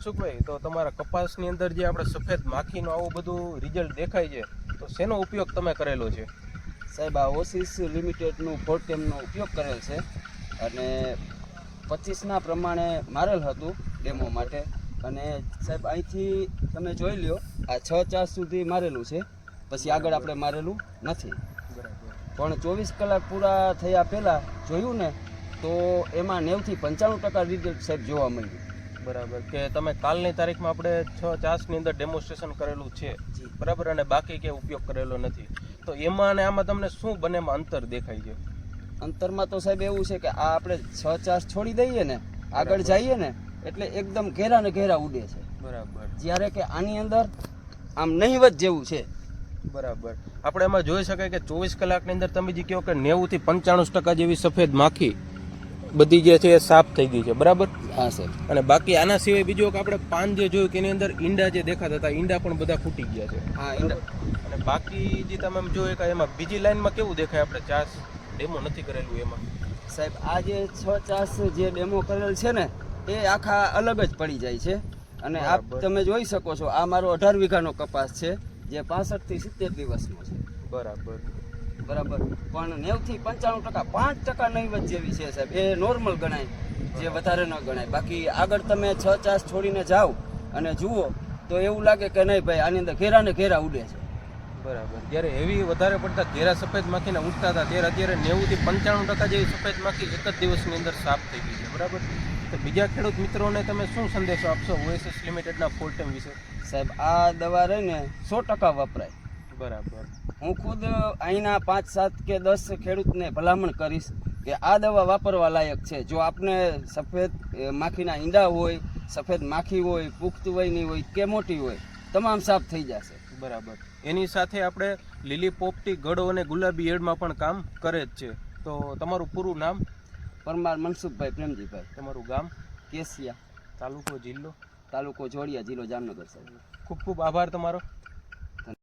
મનસુખભાઈ તો તમારા કપાસની અંદર જે આપણે સફેદ માખીનું આવું બધું રિઝલ્ટ દેખાય છે, તો શેનો ઉપયોગ તમે કરેલો છે? સાહેબ, આ ઓસિસ લિમિટેડનું ફોર્ટેમનો ઉપયોગ કરેલ છે અને પચીસના પ્રમાણે મારેલ હતું ડેમો માટે. અને સાહેબ, અહીંથી તમે જોઈ લ્યો, આ છ ચાર સુધી મારેલું છે. પછી આગળ આપણે મારેલું નથી. પણ ચોવીસ કલાક પૂરા થયા પહેલાં જોયું ને, તો એમાં નેવથી પંચાણું ટકા રિઝલ્ટ સાહેબ જોવા મળ્યું. બરાબર. કે તમે કાલની તારીખમાં આપણે છ ચાસની અંદર ડેમોન્સ્ટ્રેશન કરેલું છે. બરાબર? અને બાકી કે ઉપયોગ કરેલો નથી. તો એમાં અને આમાં તમને શું બંનેમાં અંતર દેખાય છે? અંતરમાં તો સાહેબ એવું છે કે આ આપણે છ ચાસ છોડી દઈએ ને આગળ જઈએ ને એટલે એકદમ ઘેરા ને ઘેરા ઉડે છે. બરાબર. જ્યારે કે આની અંદર આમ નહીવત જેવું છે. બરાબર. આપણે એમાં જોઈ શકાય કે ચોવીસ કલાકની અંદર તમે જે કહો કે નેવુંથી પંચાણું ટકા જેવી સફેદ માખી બધી જે છે એ સાફ થઈ ગઈ છે બરાબર? હા સાહેબ અને બાકી આના સિવાય બીજું એક આપણે પાન જે જોયું કે એની અંદર ઈંડા જે દેખાતા હતા ઈંડા પણ બધા ફૂટી ગયા છે. હા ઈંડા. અને બાકી જે તમે જોયું કે એમાં બીજી લાઈનમાં કેવું દેખાય આપણે? ચાસ ડેમો નથી કરેલું એમાં. સાહેબ આ જે છ ચાસ જે ડેમો કરેલ છે ને એ આખા અલગ જ પડી જાય છે. અને આપ તમે જોઈ શકો છો આ મારો અઢાર વીઘાનો કપાસ છે જે પાસઠથી સિત્તેર દિવસનો છે. બરાબર. બરાબર. પણ નેવથી પંચાણું ટકા પાંચ ટકા નહીવત જેવી છે સાહેબ. એ નોર્મલ ગણાય જે વધારે ન ગણાય. બાકી આગળ તમે છ ચાસ છોડીને જાઓ અને જુઓ તો એવું લાગે કે નહીં ભાઈ આની અંદર ઘેરા ને ઘેરા ઉડે છે. બરાબર. જ્યારે એવી વધારે પડતા ઘેરા સફેદ માખીને ઉડતા હતા ત્યારે અત્યારે નેવુંથી પંચાણું ટકા જેવી સફેદ માખી એક જ દિવસની અંદર સાફ થઈ ગઈ છે. બરાબર? તો બીજા ખેડૂત મિત્રોને તમે શું સંદેશો આપશો ઓએસએસ લિમિટેડના ફોલ્ટેમ વિશે? સાહેબ આ દવા રહીને સો ટકા વપરાય. બરાબર. હું ખુદ અહીંના પાંચ સાત કે દસ ખેડૂતને ભલામણ કરીશ કે આ દવા વાપરવા લાયક છે. જો આપને સફેદ માખીના ઈંડા હોય સફેદ માખી હોય પુખ્ત વયની હોય કે મોટી હોય તમામ સાફ થઈ જશે. બરાબર. એની સાથે આપણે લીલી પોપટી ગળો અને ગુલાબી એડમાં પણ કામ કરે જ છે. તો તમારું પૂરું નામ? પરમાર મનસુખભાઈ પ્રેમજીભાઈ. તમારું ગામ? કેસિયા તાલુકો જિલ્લો? તાલુકો જોડિયા જિલ્લો જામનગર સાહેબ. ખૂબ ખૂબ આભાર તમારો.